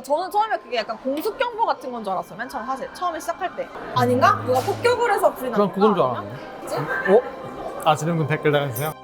아 저는 처음에 그게 약간 공습 경보 같은 건 줄 알았어요. 맨 처음 사실 처음에 시작할 때. 아닌가? 누가 폭격을 해서 불이 그건 났나? 그건 줄 아니면? 알았네. 어? 아시는 분 댓글 달아주세요.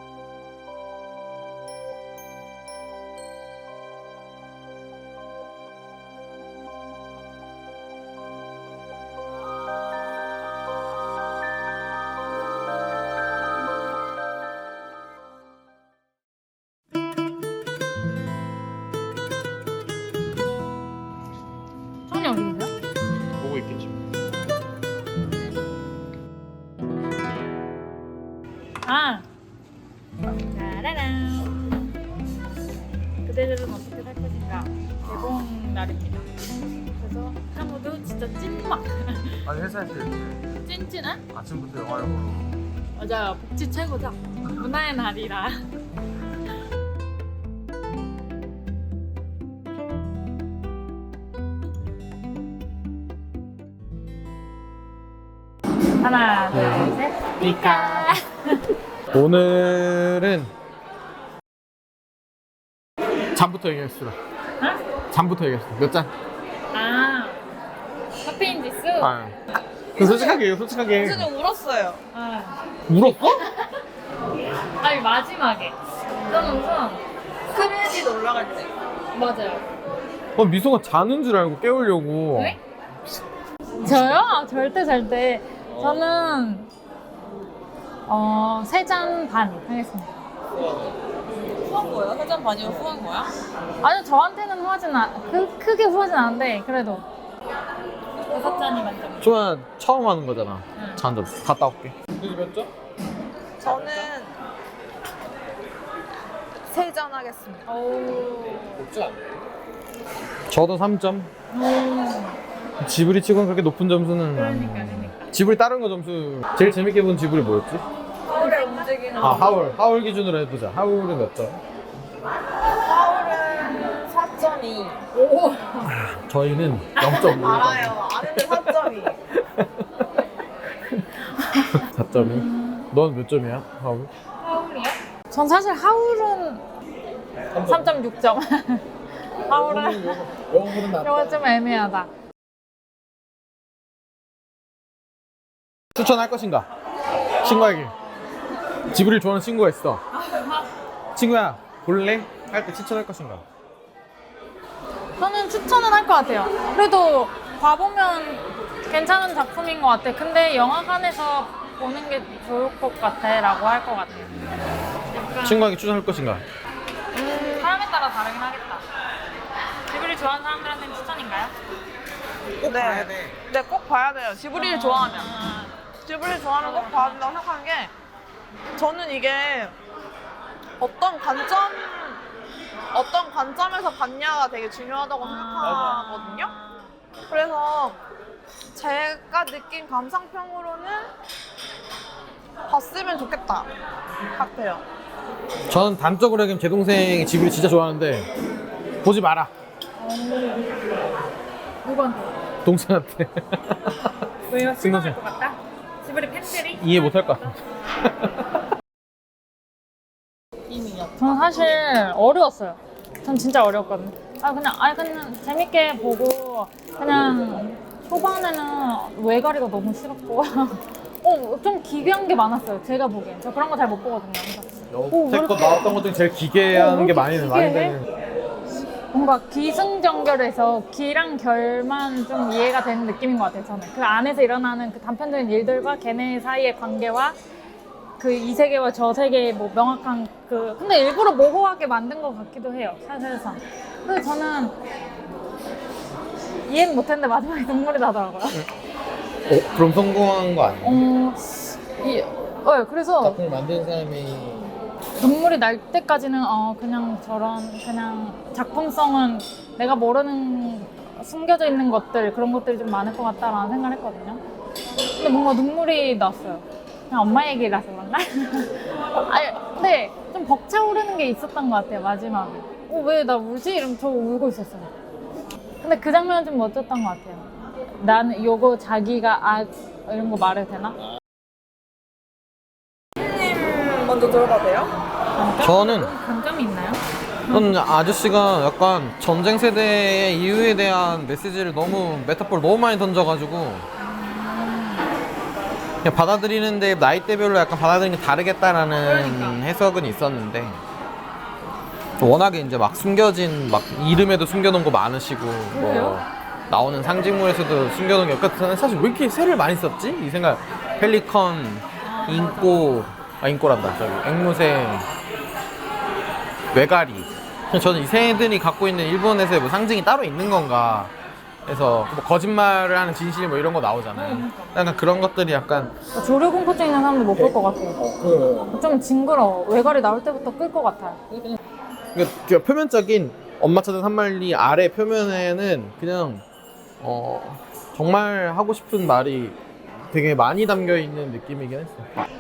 회사에서 찐찐한? 아침부터 영화 보러 맞아요. 복지 최고죠. 문화의 날이라. 하나, 둘, 셋. 피카. 오늘은 잠부터 얘기했어. 어? 잠부터 얘기했어. 몇 잔? 아, 카페인 지수? 아. 그 솔직하게 얘기해, 솔직하게. 진짜 울었어요. 아, 울었어? 아니 마지막에. 저는 우선 크레딧 올라갈 때. 맞아요. 어, 미소가 자는 줄 알고 깨우려고. 네? 저요? 절대 절대. 저는 어, 세 잔 반 하겠습니다. 후한 거예요? 세잔 반이면 후한 거야? 아니요, 저한테는 후하진 않, 크, 크게 후하진 않은데, 그래도. 여섯 잔이 만점. 좋아, 처음 하는 거잖아. 응. 잔 좀. 갔다 올게. 몇 잔? 저는 세 잔 하겠습니다. 오. 저도 3점. 오. 지브리 치고는 그렇게 높은 점수는. 그러니까, 그러니까. 지브리 다른 거 점수. 제일 재밌게 본 지브리 뭐였지? 하울의 움직이는 아, 하울. 하울 기준으로 해보자. 하울은 몇 점? 하울은 4.2. 오. 저희는 0.5. 알아요. 아는데 4.2. 4점이. 넌 몇 점이야, 하울? 하울이요? 전 사실 하울은 3.6점. 하울은 영어보다 이거 좀 애매하다. 추천할 것인가? 친구에게. 지브리를 좋아하는 친구가 있어. 친구야, 볼래? 할 때 추천할 것인가? 저는 추천은 할 것 같아요. 그래도 봐보면 괜찮은 작품인 것 같아. 근데 영화관에서 보는 게 좋을 것 같아 라고 할 것 같아요. 약간 친구에게 추천할 것인가? 음, 사람에 따라 다르긴 하겠다. 지브리 좋아하는 사람들한테는 추천인가요? 꼭 네. 봐야 돼. 네, 꼭 봐야 돼요. 지브리를 좋아하면. 아, 지브리를 좋아하면 꼭 봐야 된다고 생각하는 게 저는 이게 어떤 관점 어떤 관점에서 봤냐가 되게 중요하다고 생각하거든요. 그래서 제가 느낀 감상평으로는 봤으면 좋겠다 같아요. 저는 단적으로 얘기하면 제 동생이 지브리 진짜 좋아하는데 보지 마라. 누구한테? 동생한테 왜요? 실망할 것 같다? 지브리 팬들이? 이해 못할 것 같아. 저는 사실 어려웠어요. 전 진짜 어려웠거든요. 아 그냥 아 그냥 재밌게 보고 그냥 초반에는 외가리가 너무 싫었고 어 좀 기괴한 게 많았어요. 제가 보기엔 저 그런 거 잘 못 보거든요. 오, 왜 여태껏 이렇게- 나왔던 것 중에 제일 기괴하는 어, 왜게 이렇게 많이 많이 기괴해? 되는. 뭔가 기승전결해서 기랑 결만 좀 이해가 되는 느낌인 것 같아요. 저는 그 안에서 일어나는 그 단편적인 일들과 걔네 사이의 관계와 그 이 세계와 저 세계의 뭐 명확한 그 근데 일부러 모호하게 만든 것 같기도 해요 사실상 그래서 저는 이해는 못했는데 마지막에 눈물이 나더라고요 어, 그럼 성공한 거 아니야? 어, 이, 어 그래서 작품을 만든 사람이 눈물이 날 때까지는 어 그냥 저런 그냥 작품성은 내가 모르는 숨겨져 있는 것들 그런 것들이 좀 많을 것 같다라는 생각을 했거든요. 근데 뭔가 눈물이 났어요. 그냥 엄마 얘기라서 그런가? 아니 근데 좀 벅차오르는 게 있었던 것 같아요 마지막에. 어 왜 나 울지? 이러면 저 울고 있었어요. 근데 그 장면은 좀 멋졌던 것 같아요. 나는 요거 자기가 아 이런 거 말해도 되나? 님 먼저 들어봐도 돼요? 저는 감점이 있나요? 저는 아저씨가 약간 전쟁 세대의 이유에 대한 메시지를 너무 메타포를 너무 많이 던져가지고 받아들이는데 나이대별로 약간 받아들이는 게 다르겠다라는 해석은 있었는데 워낙에 이제 막 숨겨진 막 이름에도 숨겨놓은 거 많으시고 뭐 그래요? 나오는 상징물에서도 숨겨놓은 게 그러니까 사실 왜 이렇게 새를 많이 썼지? 이 생각. 펠리컨, 인꼬 아 인꼬란다. 저기 앵무새 외가리. 저는 이 새들이 갖고 있는 일본에서의 뭐 상징이 따로 있는 건가 해서 뭐 거짓말을 하는 진실 뭐 이런 거 나오잖아요 약간 그런 것들이 약간 조류 공포증 있는 사람들 못 볼 것 같아요. 좀 징그러워. 외가리 나올 때부터 끌 것 같아요. 그러니까 그 표면적인 엄마 찾은 산말리 아래 표면에는 그냥 어 정말 하고 싶은 말이 되게 많이 담겨 있는 느낌이긴 했어.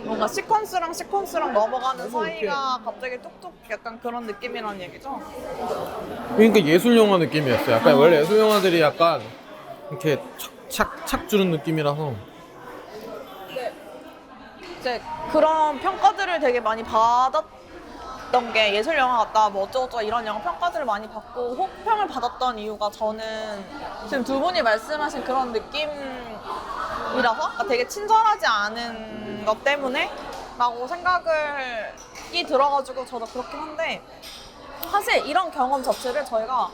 뭔가 시퀀스랑 시퀀스랑 넘어가는 사이가 갑자기 뚝뚝 약간 그런 느낌이란 얘기죠? 그러니까 예술 영화 느낌이었어. 요 약간 원래 예술 영화들이 약간 이렇게 착착착 주는 느낌이라서 이제 그런 평가들을 되게 많이 받았던 게 예술 영화 같다, 뭐 어쩌고저쩌고 이런 영화 평가들을 많이 받고 호평을 받았던 이유가 저는 지금 두 분이 말씀하신 그런 느낌이라서 그러니까 되게 친절하지 않은 것 때문에 라고 생각을 이 들어가지고 저도 그렇긴 한데 사실 이런 경험 자체를 저희가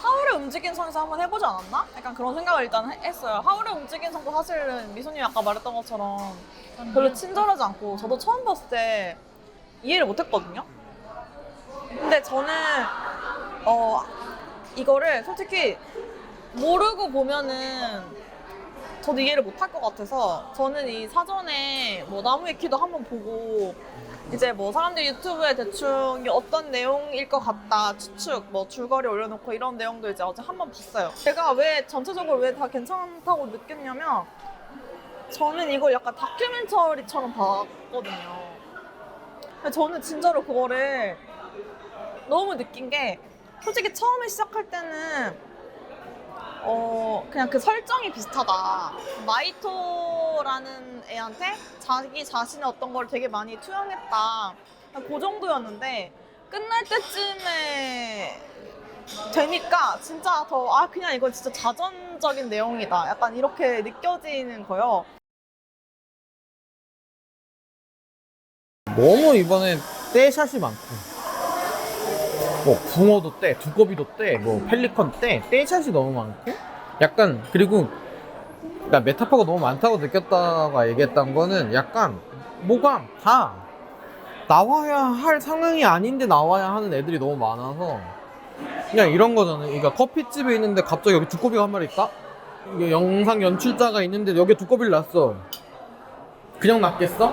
하울의 움직인 성에서 한번 해보지 않았나? 약간 그런 생각을 일단 해- 했어요. 하울의 움직인 성도 사실은 미소님이 아까 말했던 것처럼 별로 친절하지 않고 저도 처음 봤을 때 이해를 못했거든요. 근데 저는 어 이거를 솔직히 모르고 보면은 저도 이해를 못할 것 같아서 저는 이 사전에 뭐 나무의 키도 한번 보고 이제 뭐 사람들이 유튜브에 대충 어떤 내용일 것 같다 추측 뭐 줄거리 올려놓고 이런 내용도 이제 어제 한번 봤어요. 제가 왜 전체적으로 왜 다 괜찮다고 느꼈냐면 저는 이걸 약간 다큐멘터리처럼 봤거든요. 저는 진짜로 그거를 너무 느낀 게 솔직히 처음에 시작할 때는 어 그냥 그 설정이 비슷하다. 마이토라는 애한테 자기 자신의 어떤 걸 되게 많이 투영했다. 그 정도였는데 끝날 때쯤에 되니까 진짜 더 아 그냥 이거 진짜 자전적인 내용이다. 약간 이렇게 느껴지는 거요. 너무 이번에 떼샷이 많고 뭐 붕어도 떼, 두꺼비도 떼, 뭐 펠리컨 떼, 떼샷이 너무 많고 약간 그리고 나 메타포가 너무 많다고 느꼈다가 얘기했던 거는 약간 뭐가 다 나와야 할 상황이 아닌데 나와야 하는 애들이 너무 많아서 그냥 이런 거잖아요. 그러니까 커피집에 있는데 갑자기 여기 두꺼비가 한 마리 있다? 이게 영상 연출자가 있는데 여기 두꺼비를 놨어. 그냥 놨겠어?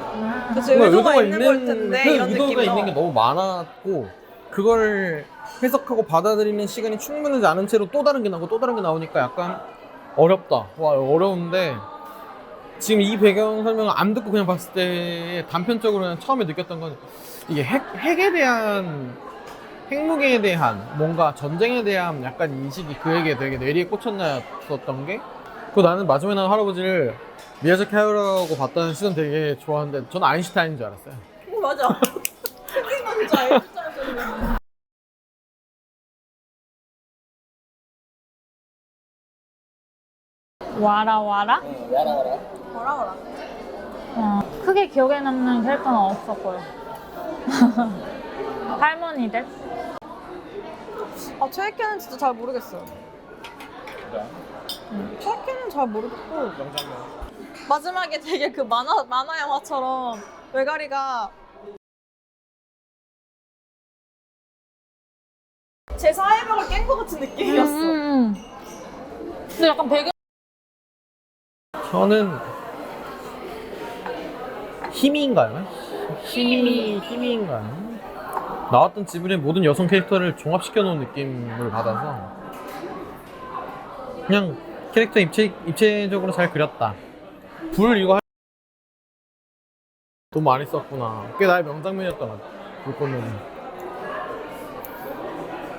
그치, 뭔가 의도가 있는 걸 텐데 그 이런 의도가 느낌이죠. 있는 게 너무 많았고 그걸 해석하고 받아들이는 시간이 충분하지 않은 채로 또 다른 게 나오고 또 다른 게 나오니까 약간 어렵다. 와 어려운데 지금 이 배경 설명을 안 듣고 그냥 봤을 때 단편적으로 그냥 처음에 느꼈던 건 이게 핵, 핵에 대한 핵무기에 대한 뭔가 전쟁에 대한 약간 인식이 그에게 되게 뇌리에 꽂혔나였었던 게 그 나는 마지막에 나온 할아버지를 미야자키 하야오라고 봤다는 시선 되게 좋아하는데 저는 아인슈타인인 줄 알았어요. 어, 맞아. 생각만 줄 알고. 와라 와라? 뭐라 뭐라. 어, 크게 기억에 남는 캐릭터는 없었고요. 할머니들? 아 최애캐는 진짜 잘 모르겠어요. 음, 최애캐는 잘 모르겠고 마지막에 되게 그 만화 만화 영화처럼 외가리가 제 사회벽을 깬 것 같은 느낌이었어. 음. 근데 약간 배경 저는 힘인가요? 힘이 힘인가요? 나왔던 지브리의 모든 여성 캐릭터를 종합시켜 놓은 느낌을 받아서 그냥 캐릭터 입체 입체적으로 잘 그렸다. 불 이거 할- 돈 많이 썼구나. 꽤 나의 명장면이었던 것 같아. 불꽃놀이.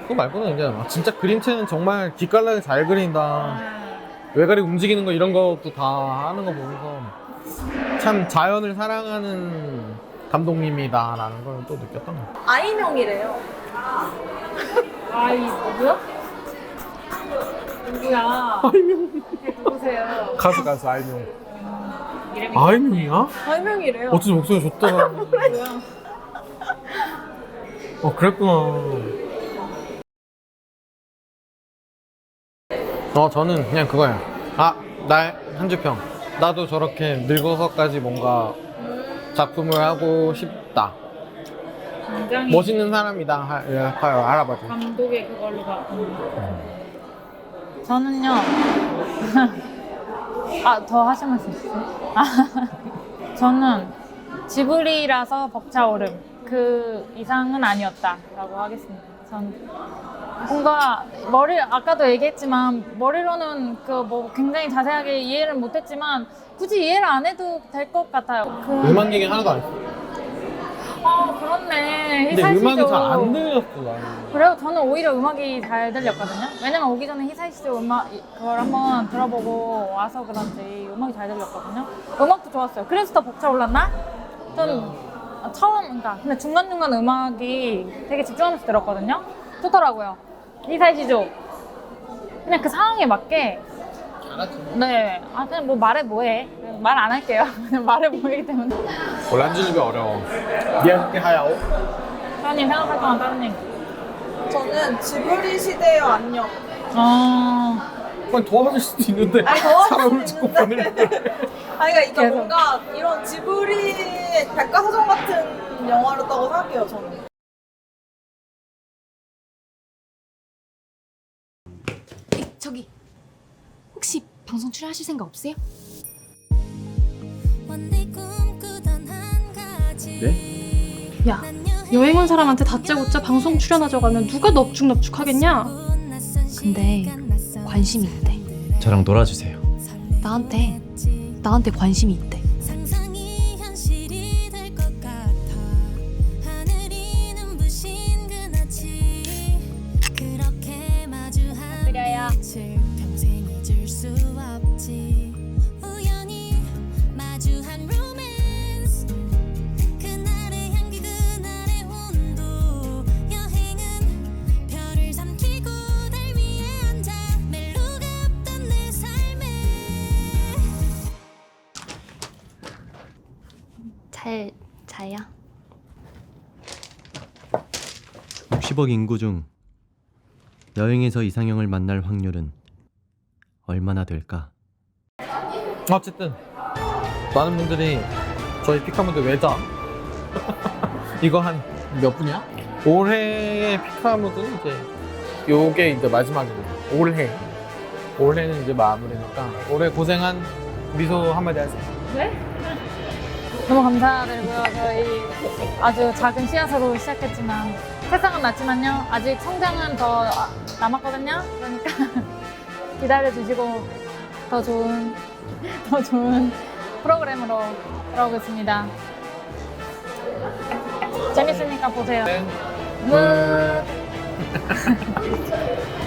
그거 말고는 이제 막 진짜 그림체는 정말 기깔나게 잘 그린다. 외가리 움직이는 거 이런 것도 다 하는 거 보면서 참 자연을 사랑하는 감독님이다라는 걸 또 느꼈던 것 같아요. 아이명이래요. 아 이 누구야? 누구야? 아이명 걔 누구세요? 가수 가수 아이명 이름이 아이명이야? 아이명이래요. 어쩐지 목소리 좋다. 뭐야? 어 그랬구나. 어 저는 그냥 그거야. 아나 한주평. 나도 저렇게 늙어서까지 뭔가 작품을 하고 싶다. 굉장히 멋있는 사람이다. 하, 예, 하여 알아봐줘. 감독의 그걸로 가. 저는요. 아, 더 하실 수 있어요? 아, 저는 지브리라서 벅차오름. 그 이상은 아니었다라고 하겠습니다. 전 뭔가 머리 아까도 얘기했지만 머리로는 그 뭐 굉장히 자세하게 이해를 못했지만 굳이 이해를 안 해도 될 것 같아요. 그, 음악 얘기 하나도 안 했어. 아 그렇네. 근데 희살씨도. 음악이 잘 안 들렸어 나는. 그래요? 저는 오히려 음악이 잘 들렸거든요. 왜냐면 오기 전에 히사이시 음악 그걸 한번 들어보고 와서 그런지 음악이 잘 들렸거든요. 음악도 좋았어요. 그래서 더 벅차 올랐나? 전 처음, 그러니까 근데 중간 중간 음악이 되게 집중하면서 들었거든요. 좋더라고요. 히사이시죠. 그냥 그 상황에 맞게. 네, 아 그냥 뭐 말해 뭐해 말 안 할게요. 그냥 말해 뭐이기 때문에. 원래 한주집이 어려워. 미안하게 하야오. 사장님 생각할 동안 다른 얘기. 저는 지브리 시대의 안녕. 아. 그건 도와줄 수도 있는데 아니, 도와줄 사람을 수도 자꾸 있는데. 아니, 그러니까 이게 계속. 뭔가 이런 지브리 백과사전 같은 영화였다고 생각해요, 저는. 저기 혹시 방송 출연하실 생각 없으세요? 야, 여행 온 사람한테 다짜고짜 방송 출연하자고 하면 누가 넙죽넙죽 하겠냐? 근데 관심이 있대. 저랑 놀아주세요. 나한테 나한테 관심이 있대. 60억 인구 중 여행에서 이상형을 만날 확률은 얼마나 될까? 어쨌든 많은 분들이 저희 피카무드 외자 이거 한 몇 분이야? 올해의 피카무드는 이제 요게 이제 마지막입니다. 올해 올해는 이제 마무리니까 올해 고생한 미소 한마디 하세요. 너무 감사드리고요. 저희 아주 작은 씨앗으로 시작했지만 세상은 낮지만요. 아직 성장은 더 아, 남았거든요. 그러니까 기다려 주시고 더 좋은 더 좋은 프로그램으로 돌아오겠습니다. 재밌으니까 보세요. 네. 끝.